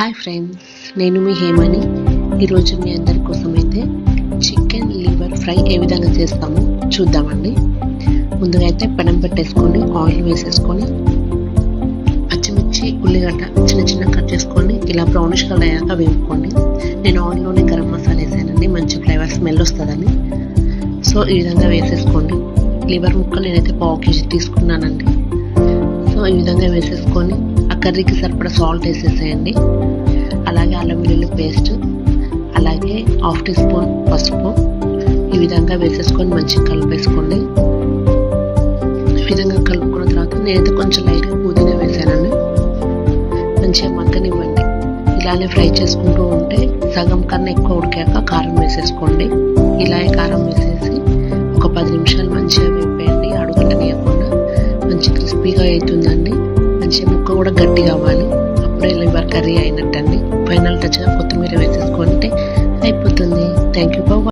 Hi friends నేను మీ హేమని. ఈరోజు మీ అందరి కోసం అయితే చికెన్ లివర్ ఫ్రై ఏ విధంగా చేస్తామో చూద్దామండి. ముందుగా అయితే పెనం పెట్టేసుకొని ఆయిల్ వేసేసుకొని పచ్చిమిర్చి ఉల్లిగడ్డ చిన్న చిన్న కట్ చేసుకొని ఇలా బ్రౌనిష్ కలర్ అయ్యాక వేపుకోండి. నేను ఆయిల్లోనే గరం మసాలా వేసానండి మంచి ఫ్లేవర్ స్మెల్ వస్తుందని. సో ఈ విధంగా వేసేసుకోండి. లివర్ ముక్కలు నేనైతే పావు కేజీ తీసుకున్నానండి. సో ఈ విధంగా వేసేసుకొని కర్రీకి సరిపడా సాల్ట్ వేసేసేయండి. అలాగే అల్లం వెల్లుల్లి పేస్ట్ అలాగే హాఫ్ టీ స్పూన్ పసుపు. ఈ విధంగా వేసేసుకొని మంచిగా కలిపేసుకోండి. ఈ విధంగా కలుపుకున్న తర్వాత నేనైతే కొంచెం లైట్గా పుదీనా వేసానండి. మంచిగా మగ్గనివ్వండి. ఇలానే ఫ్రై చేసుకుంటూ ఉంటే సగం కన్నా ఎక్కువ ఉడికాక కారం వేసేసుకోండి. ఇలాగే కారం వేసేసి ఒక పది నిమిషాలు మంచిగా వేపేయండి. అడుగుంటనియకుండా మంచి క్రిస్పీగా అవుతుందండి. ముక్క కూడా గట్టిగా అవ్వాలి. అప్పుడే లివర్ కర్రీ అయినట్టండి. ఫైనల్ టచ్గా కొత్తిమీర వేసి